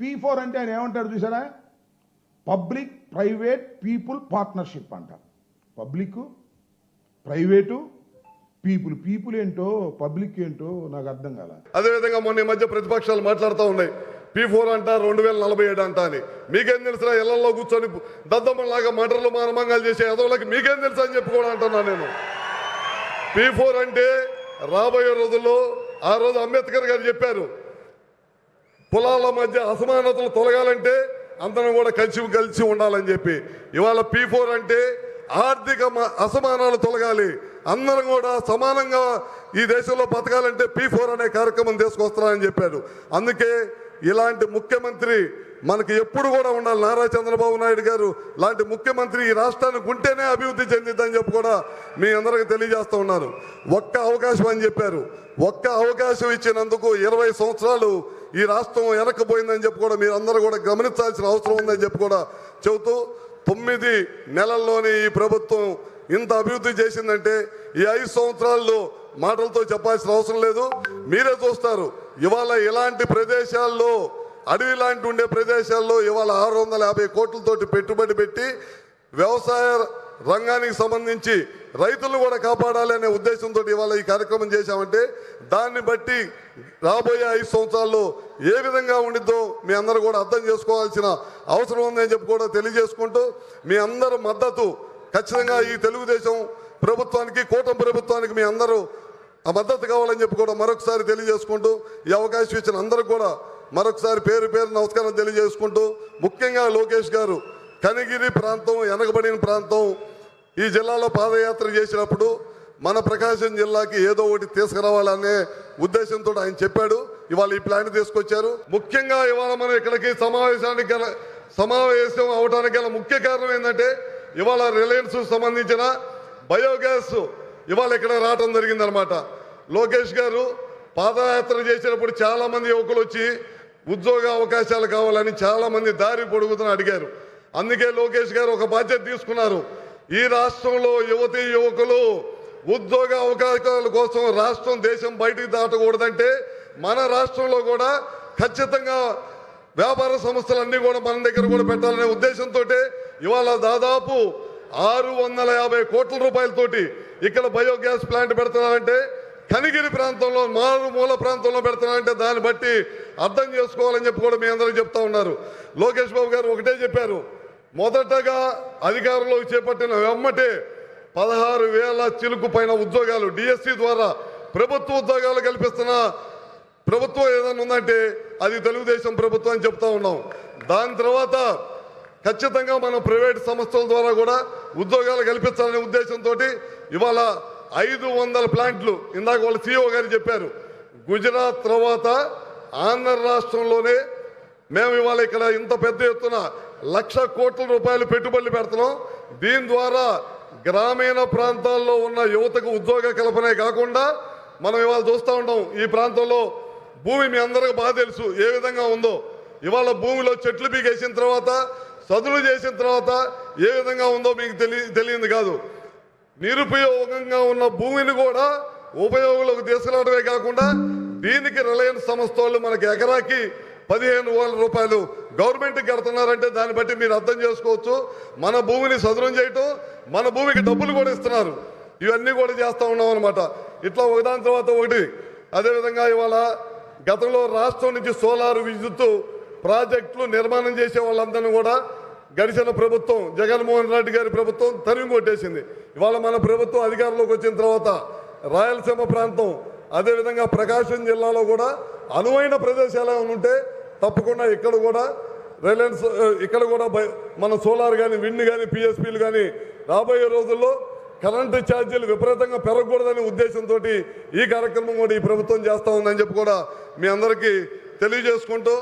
P four అంటే ఆయన ఏమంటారు చూసారా పబ్లిక్ ప్రైవేట్ పీపుల్ పార్ట్నర్షిప్ అంట. పబ్లిక్ ప్రైవేటు పీపుల్ పీపుల్ ఏంటో పబ్లిక్ ఏంటో నాకు అర్థం కాల. అదేవిధంగా మొన్న ఈ మధ్య ప్రతిపక్షాలు మాట్లాడుతూ ఉన్నాయి. పీ ఫోర్ అంట రెండు వేల నలభై ఏడు అంట అని. మీకేం తెలుసురా ఇళ్ళలో కూర్చొని దద్దమ్మలాగా మటర్లు మానమంగాలు చేసే ఎదవులకి మీకేం తెలుసు అని చెప్పి కూడా అంటున్నా నేను. పీ ఫోర్ అంటే రాబోయే రోజుల్లో ఆ రోజు అంబేద్కర్ గారు చెప్పారు కులాల మధ్య అసమానతలు తొలగాలంటే అందరం కూడా కలిసి కలిసి ఉండాలని చెప్పి. ఇవాళ పీ ఫోర్ అంటే ఆర్థిక మ- అసమానాలు తొలగాలి. అందరం కూడా సమానంగా ఈ దేశంలో బతకాలంటే పీ ఫోర్ అనే కార్యక్రమం తీసుకొస్తారని చెప్పాడు. అందుకే ఇలాంటి ముఖ్యమంత్రి మనకి ఎప్పుడు కూడా ఉండాలి. నారా చంద్రబాబు నాయుడు గారు లాంటి ముఖ్యమంత్రి ఈ రాష్ట్రానికి ఉంటేనే అభివృద్ధి చెందిద్దని చెప్పి కూడా మీ అందరికీ తెలియజేస్తూ ఉన్నాను ఒక్క అవకాశం అని చెప్పారు. ఒక్క అవకాశం ఇచ్చినందుకు ఇరవై సంవత్సరాలు ఈ రాష్ట్రం వెనక్కిపోయిందని చెప్పి కూడా మీరు కూడా గమనించాల్సిన అవసరం ఉందని చెప్పి కూడా చెబుతూ తొమ్మిది నెలల్లోనే ఈ ప్రభుత్వం ఇంత అభివృద్ధి చేసిందంటే ఈ ఐదు సంవత్సరాల్లో మాటలతో చెప్పాల్సిన అవసరం లేదు. మీరే చూస్తారు ఇవాళ ఇలాంటి ప్రదేశాల్లో అడవి లాంటి ఉండే ప్రదేశాల్లో ఇవాళ ఆరు వందల యాభై కోట్లతోటి పెట్టుబడి పెట్టి వ్యవసాయ రంగానికి సంబంధించి రైతులు కూడా కాపాడాలి అనే ఉద్దేశంతో ఇవాళ ఈ కార్యక్రమం చేశామంటే దాన్ని బట్టి రాబోయే ఐదు సంవత్సరాల్లో ఏ విధంగా ఉండిద్దో మీ అందరూ కూడా అర్థం చేసుకోవాల్సిన అవసరం ఉందని చెప్పి కూడా తెలియజేసుకుంటూ మీ అందరి మద్దతు ఖచ్చితంగా ఈ తెలుగుదేశం ప్రభుత్వానికి కూటమి ప్రభుత్వానికి మీ అందరూ ఆ మద్దతు కావాలని చెప్పి కూడా మరొకసారి తెలియజేసుకుంటూ ఈ అవకాశం ఇచ్చిన అందరికి కూడా మరొకసారి పేరు పేరు నమస్కారం తెలియజేసుకుంటూ ముఖ్యంగా లోకేష్ గారు కనిగిరి ప్రాంతం వెనకబడిన ప్రాంతం ఈ జిల్లాలో పాదయాత్ర చేసినప్పుడు మన ప్రకాశం జిల్లాకి ఏదో ఒకటి తీసుకురావాలనే ఉద్దేశంతో ఆయన చెప్పాడు. ఇవాళ ఈ ప్లాన్ తీసుకొచ్చారు. ముఖ్యంగా ఇవాళ మనం ఇక్కడికి సమావేశానికి గల సమావేశం అవడానికి గల ముఖ్య కారణం ఏంటంటే ఇవాళ రిలయన్స్ సంబంధించిన బయోగ్యాస్ ఇవాళ ఇక్కడ రావటం జరిగిందనమాట లోకేష్ గారు పాదయాత్ర చేసినప్పుడు చాలా మంది యువకులు వచ్చి ఉద్యోగ అవకాశాలు కావాలని చాలా మంది దారి పొడుగుతున్న అడిగారు. అందుకే లోకేష్ గారు ఒక బాధ్యత తీసుకున్నారు. ఈ రాష్ట్రంలో యువతి యువకులు ఉద్యోగ అవకాశాల కోసం రాష్ట్రం దేశం బయటికి దాటకూడదంటే మన రాష్ట్రంలో కూడా ఖచ్చితంగా వ్యాపార సంస్థలన్నీ కూడా మన దగ్గర కూడా పెట్టాలనే ఉద్దేశంతో ఇవాళ దాదాపు ఆరు వందల యాభై కోట్ల రూపాయలతోటి ఇక్కడ బయోగ్యాస్ ప్లాంట్ పెడుతున్నారంటే కనిగిరి ప్రాంతంలో మారు మూల ప్రాంతంలో పెడుతున్నారంటే దాన్ని బట్టి అర్థం చేసుకోవాలని చెప్పి కూడా మీ అందరికీ చెప్తా ఉన్నారు. లోకేష్ బాబు గారు ఒకటే చెప్పారు. మొదటగా అధికారంలోకి చేపట్టిన వెమ్మటే పదహారు వేల చిలుకు పైన ఉద్యోగాలు డిఎస్సి ద్వారా ప్రభుత్వ ఉద్యోగాలు కల్పిస్తున్న ప్రభుత్వం ఏదైనా ఉందంటే అది తెలుగుదేశం ప్రభుత్వం అని చెప్తా ఉన్నాం. దాని తర్వాత ఖచ్చితంగా మనం ప్రైవేట్ సంస్థల ద్వారా కూడా ఉద్యోగాలు కల్పించాలనే ఉద్దేశంతో ఇవాళ ఐదు వందల ప్లాంట్లు ఇందాక వాళ్ళ సీఓ గారు చెప్పారు. గుజరాత్ తర్వాత ఆంధ్ర రాష్ట్రంలోనే మేము ఇవాళ ఇక్కడ ఇంత పెద్ద ఎత్తున లక్ష కోట్ల రూపాయలు పెట్టుబడులు పెడుతున్నాం. దీని ద్వారా గ్రామీణ ప్రాంతాల్లో ఉన్న యువతకు ఉద్యోగ కల్పనే కాకుండా మనం ఇవాళ చూస్తూ ఉంటాం ఈ ప్రాంతంలో భూమి మీ అందరికి బాగా తెలుసు ఏ విధంగా ఉందో. ఇవాళ భూమిలో చెట్లు పీకేసిన తర్వాత చదువులు చేసిన తర్వాత ఏ విధంగా ఉందో మీకు తెలియ తెలియదు కాదు. నిరుపయోగంగా ఉన్న భూమిని కూడా ఉపయోగంలోకి తీసుకురావడమే కాకుండా దీనికి రిలయన్స్ సంస్థ వాళ్ళు మనకి ఎకరాకి పదిహేను వేల రూపాయలు గవర్నమెంట్కి కడుతున్నారంటే దాన్ని బట్టి మీరు అర్థం చేసుకోవచ్చు. మన భూమిని సదురం చేయటం మన భూమికి డబ్బులు కూడా ఇస్తున్నారు. ఇవన్నీ కూడా చేస్తూ ఉన్నాం అనమాట ఇట్లా ఒకదాని తర్వాత ఒకటి. అదేవిధంగా ఇవాళ గతంలో రాష్ట్రం నుంచి సోలార్ విద్యుత్ ప్రాజెక్టులు నిర్మాణం చేసే వాళ్ళందరినీ కూడా గడిచిన ప్రభుత్వం జగన్మోహన్ రెడ్డి గారి ప్రభుత్వం తరిమి కొట్టేసింది. ఇవాళ మన ప్రభుత్వం అధికారంలోకి వచ్చిన తర్వాత రాయలసీమ ప్రాంతం అదేవిధంగా ప్రకాశం జిల్లాలో కూడా అనువైన ప్రదేశాలు ఏమైనా ఉంటే తప్పకుండా ఇక్కడ కూడా రిలయన్స్ ఇక్కడ కూడా బై- మన సోలార్ కానీ విండ్ కానీ పిఎస్పీలు కానీ రాబోయే రోజుల్లో కరెంటు ఛార్జీలు విపరీతంగా పెరగకూడదనే ఉద్దేశంతో ఈ కార్యక్రమం కూడా ఈ ప్రభుత్వం చేస్తూ ఉందని చెప్పి కూడా మీ అందరికీ తెలియజేసుకుంటూ